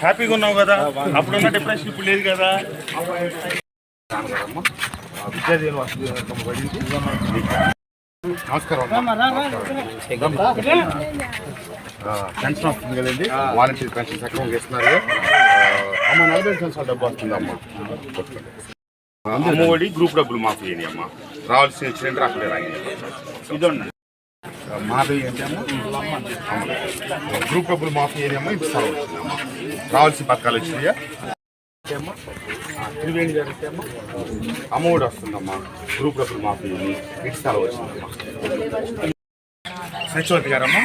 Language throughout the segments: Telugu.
హ్యాపీగా ఉన్నావు కదా అప్పుడున్న డిప్రెషన్ ఇప్పుడు లేదు కదా నమస్కారం పెన్షన్ వస్తుంది కదండి వాలంటీర్ పెన్షన్ సక్రమంగా ఇస్తున్నారు అమ్మ నలభై సంవత్సరాల డబ్బు వస్తుంది అమ్మ అమ్మఒడి గ్రూప్ డబ్బులు మాఫీ అయ్యి అమ్మ రావాల్సిన సిలిండర్ అక్కడే రాయి ఇదండి మాధవి ఏంటి అమ్మ అమ్మ. గ్రూప్ డబ్బులు మాఫీ అమ్మ ఇప్పుడు సెలవు వచ్చిందమ్మ రావాల్సిన పథకాలు వచ్చినాయా? త్రివేణి అమ్మఒడి వస్తుందమ్మా. గ్రూప్ డబ్బులు మాఫీ ఇటు సెలవు వచ్చిందమ్మా సచివతి గారమ్మా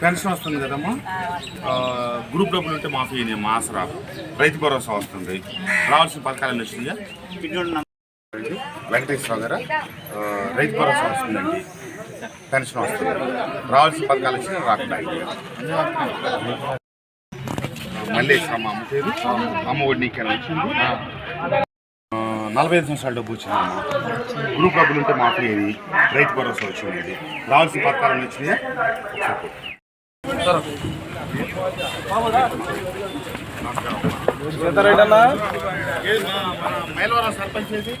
పెన్షన్ వస్తుంది కదమ్మా. గ్రూప్ డబ్బులు ఉంటే మాఫీ అయ్యింది అమ్మా ఆసరా. రైతు భరోసా వస్తుంది. రావాల్సిన పథకాలు వచ్చినాయా? వెంకటేశ్వరరావు గారు? రైతు భరోసా వస్తుందండి. పెన్షన్ వస్తుంది. రావాల్సిన పథకాలు వచ్చినా రాకుండా మళ్ళీ అమ్మ అమ్మ పేరు. అమ్మ ఒడి నీకేనా వచ్చింది. నలభై ఐదు సంవత్సరాల డబ్బు వచ్చిందమ్మా గ్రూప్ డబ్బులు ఉంటే అయ్యి రైతు భరోసా వచ్చింది రావాల్సిన పథకాలు వచ్చినాయా? మైలవరం సర్పంచ్ ఏది?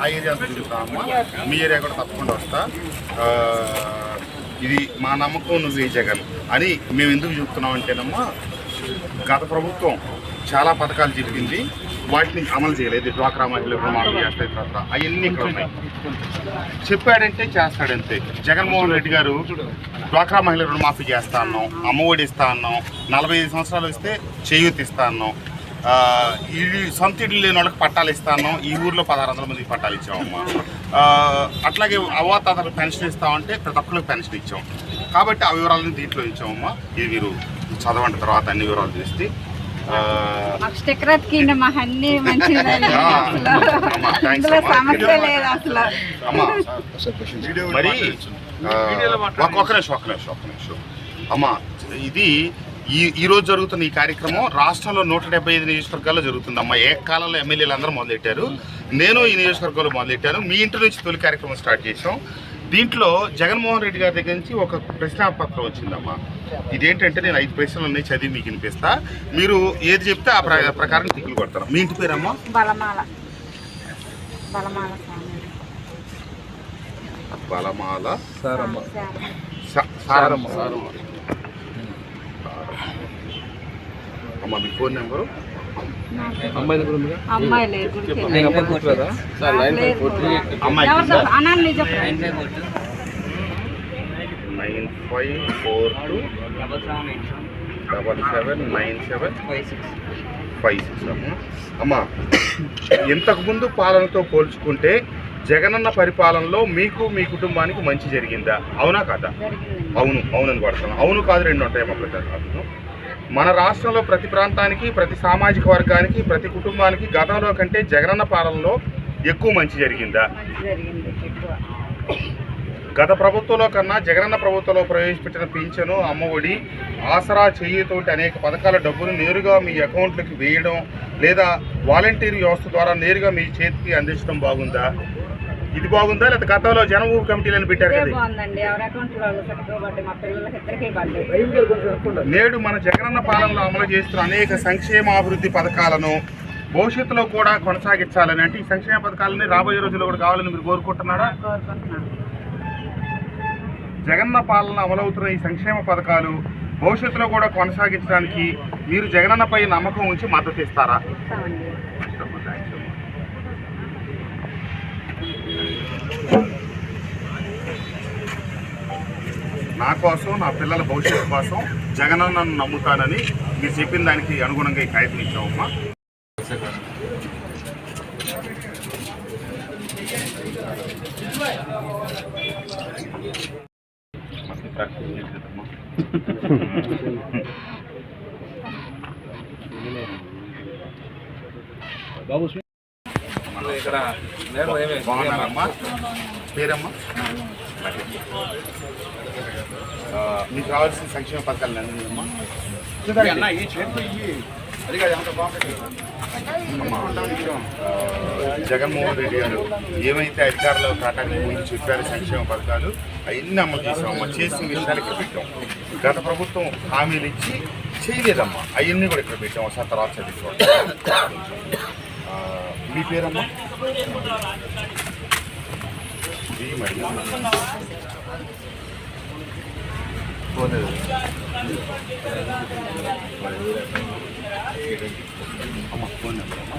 ఆ ఏరియా తిరుగుతామా మీ ఏరియా కూడా తప్పకుండా వస్తా. ఇది మా నమ్మకం నువ్వు జగన్ అని మేము ఎందుకు చెప్తున్నాం అంటేనమ్మా గత ప్రభుత్వం చాలా పథకాలు చెప్పింది వాటిని అమలు చేయలేదు. డ్వాక్రా మహిళలు రుణమాఫీ చేస్తాయి తర్వాత. అవన్నీ ఇక్కడ ఉన్నాయి. చెప్పాడంటే చేస్తాడంతే. జగన్మోహన్ రెడ్డి గారు డ్వాక్రా మహిళ రుణమాఫీ చేస్తా అన్నాం. అమ్మఒడి ఇస్తా అన్నాం. నలభై ఐదు సంవత్సరాలు ఇస్తే చేయూతి ఇస్తా అన్నాం. ఆ, ఇది సొంత ఇల్లు లేని వాళ్ళకి పట్టాలు ఇస్తా అన్నాం ఈ ఊర్లో పదహారు వందల మందికి పట్టాలు ఇచ్చామమ్మా. ఆ, అట్లాగే అవ్వాతాతలకు పెన్షన్ ఇస్తామంటే ప్రతి ఒక్కరికి పెన్షన్ ఇచ్చాం. కాబట్టి ఆ వివరాలను దీంట్లో ఇచ్చామమ్మా ఇది మీరు చదవండి తర్వాత అన్ని వివరాలు మా అన్ని మంచిగా. సమస్య లేదు అసలు. అమ్మా మరి ఒక్క నిమిషం ఒక్క నిమిషం ఒక్క నిమిషం. అమ్మా ఇది ఈ ఈ రోజు జరుగుతున్న ఈ కార్యక్రమం రాష్ట్రంలో నూట డెబ్బై ఐదు నియోజకవర్గాల్లో జరుగుతుంది. అమ్మా ఏ కాలంలో ఎమ్మెల్యేలు అందరూ మొదలెట్టారు. నేను ఈ నియోజకవర్గంలో మొదలెట్టాను. మీ ఇంటి నుంచి తొలి కార్యక్రమం స్టార్ట్ చేసాం దీంట్లో జగన్మోహన్ రెడ్డి గారి దగ్గర నుంచి ఒక ప్రశ్నాపత్రం వచ్చిందమ్మా. ఇదేంటంటే నేను ఐదు ప్రశ్నలు ఉన్నాయి చదివి మీకు వినిపిస్తా. మీరు ఏది చెప్తే ఆ ప్ర- ప్రకారం టిక్కులు కొడతారు. మీ ఇంటి పేరమ్మా? బలమాల. బలమాల బలమాల. శారమ్మ. స- సారమ్మ. అమ్మ మీ ఫోన్ నెంబరు? అమ్మాయి. లేదు. అమ్మాయి. Nine five four two double seven nine seven five six. అమ్మ. అమ్మ ఇంతకుముందు పాలనతో పోల్చుకుంటే జగనన్న పరిపాలనలో మీకు మీ కుటుంబానికి మంచి జరిగిందా? అవునా కాదా. అవును అవునని కొడతాను అవును కాదు రెండు ఉంటాయి మా మన రాష్ట్రంలో ప్రతి ప్రాంతానికి ప్రతి సామాజిక వర్గానికి ప్రతి కుటుంబానికి గతంలో కంటే జగనన్న పాలనలో ఎక్కువ మంచి జరిగిందా? గత ప్రభుత్వంలో కన్నా జగనన్న ప్రభుత్వంలో ప్రవేశపెట్టిన పింఛను అమ్మఒడి ఆసరా చేయుతోటి అనేక పథకాల డబ్బులు నేరుగా మీ అకౌంట్లోకి వేయడం లేదా వాలంటీర్ వ్యవస్థ ద్వారా నేరుగా మీ చేతికి అందించడం బాగుందా? ఇది బాగుందా? లేదా గతంలో జనభూమి కమిటీలను పెట్టారు నేడు మన జగనన్న పాలనలో అమలు చేస్తున్న అనేక సంక్షేమ అభివృద్ధి పథకాలను భవిష్యత్తులో కూడా కొనసాగించాలని అంటే ఈ సంక్షేమ పథకాలని రాబోయే రోజుల్లో కూడా కావాలని మీరు కోరుకుంటున్నారా? జగన్న పాలన అమలవుతున్న ఈ సంక్షేమ పథకాలు భవిష్యత్తులో కూడా కొనసాగించడానికి మీరు జగనన్నపై నమ్మకం ఉంచి మద్దతు ఇస్తారా ఇస్తామండి నా కోసం నా పిల్లల భవిష్యత్తు కోసం జగనన్నను నమ్ముతానని మీరు చెప్పిన దానికి అనుగుణంగా ఈ కాగితం ఇచ్చామమ్మా బాగున్నారమ్మా. పేరమ్మా? ఆ, మీకు కావాల్సిన సంక్షేమ పథకాలు అమ్మా అమ్మా, ఆ, జగన్మోహన్ రెడ్డి గారు ఏమైతే అధికారంలో కావడానికి ముందు చెప్పారు సంక్షేమ పథకాలు అవన్నీ అమలు చేసామమ్మా చేసిన విషయాలు ఇక్కడ పెట్టాం. గత ప్రభుత్వం హామీలు ఇచ్చి చేయలేదమ్మా. అవన్నీ కూడా ఇక్కడ పెట్టాం. ఒకసారి తర్వాత చదువుకోండి ఆ, మీ పేరమ్మా? ఈ పోలేదు అమ్మ ఫోన్ నెంబర్ అమ్మా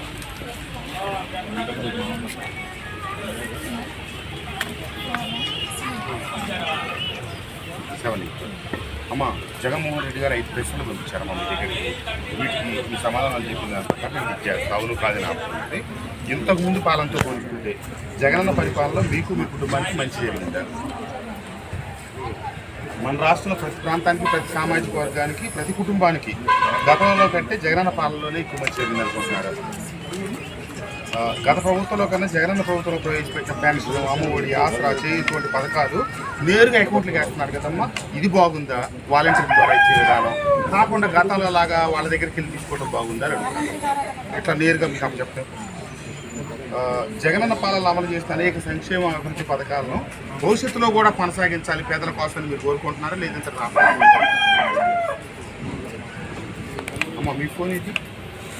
సెవెన్ ఎయిట్ అమ్మ జగన్మోహన్ రెడ్డి గారు ఐదు ప్రశ్నలు పంపించారమ్మా మీ దగ్గరికి. వీటికి మీ సమాధానాలు చెప్పిన దాని ప్రకారం అవును కాదని ఆపుతుంది ఇంతకుముందు పాలనతో పోల్చుకుంటే జగనన్న పరిపాలన మీకు మీ కుటుంబానికి మంచి జరిగిందా మన రాష్ట్రంలో ప్రతి ప్రాంతానికి ప్రతి సామాజిక వర్గానికి ప్రతి కుటుంబానికి గతంలో కంటే జగనన్న పాలనలోనే ఎక్కువ మంచి జరిగింది అనుకుంటున్నారు? గత ప్రభుత్వంలో కన్నా జగనన్న ప్రభుత్వంలో ప్రవేశపెట్టిన పెన్షన్ అమ్మఒడి ఆసరా చేయుటువంటి పథకాలు నేరుగా అకౌంట్లకు వేస్తున్నారు కదమ్మా. ఇది బాగుందా? వాలంటీర్ ద్వారా ఇచ్చే విధానం. కాకుండా గతంలో లాగా వాళ్ళ దగ్గరికి వెళ్ళి తీసుకోవడం బాగుందా? ఇట్లా నేరుగా మీకు చెప్తాం చెప్తాను జగనన్న పాలన అమలు చేసిన అనేక సంక్షేమ అభివృద్ధి పథకాలను భవిష్యత్తులో కూడా కొనసాగించాలి పేదల కోసం మీరు కోరుకుంటున్నారా? లేదంటే రాబోయే అమ్మ మీ ఫోన్ ఇది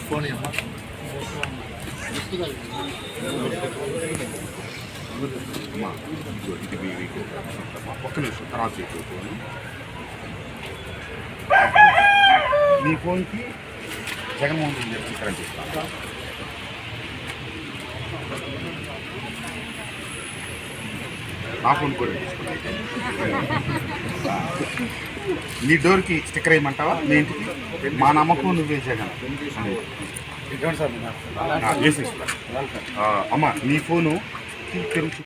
ఫోన్ అమ్మా అమ్మా ఇదిగో ఇది మీ మీకు అమ్మా, ఒక్క నిమిషం తర్వాత ఫోన్ మీ ఫోన్కి జగన్మోహన్ రెడ్డి గారు కరెంట్ ఇస్తాను నా ఫోన్ కూడా తీసుకున్నాను నీ డోర్కి స్టిక్కర్ వేయమంటావా మీ ఇంటికి? మా నమ్మకం నువ్వే జగన్. అని. సార్ ఆ, అమ్మ నీ ఫోను తెరుచు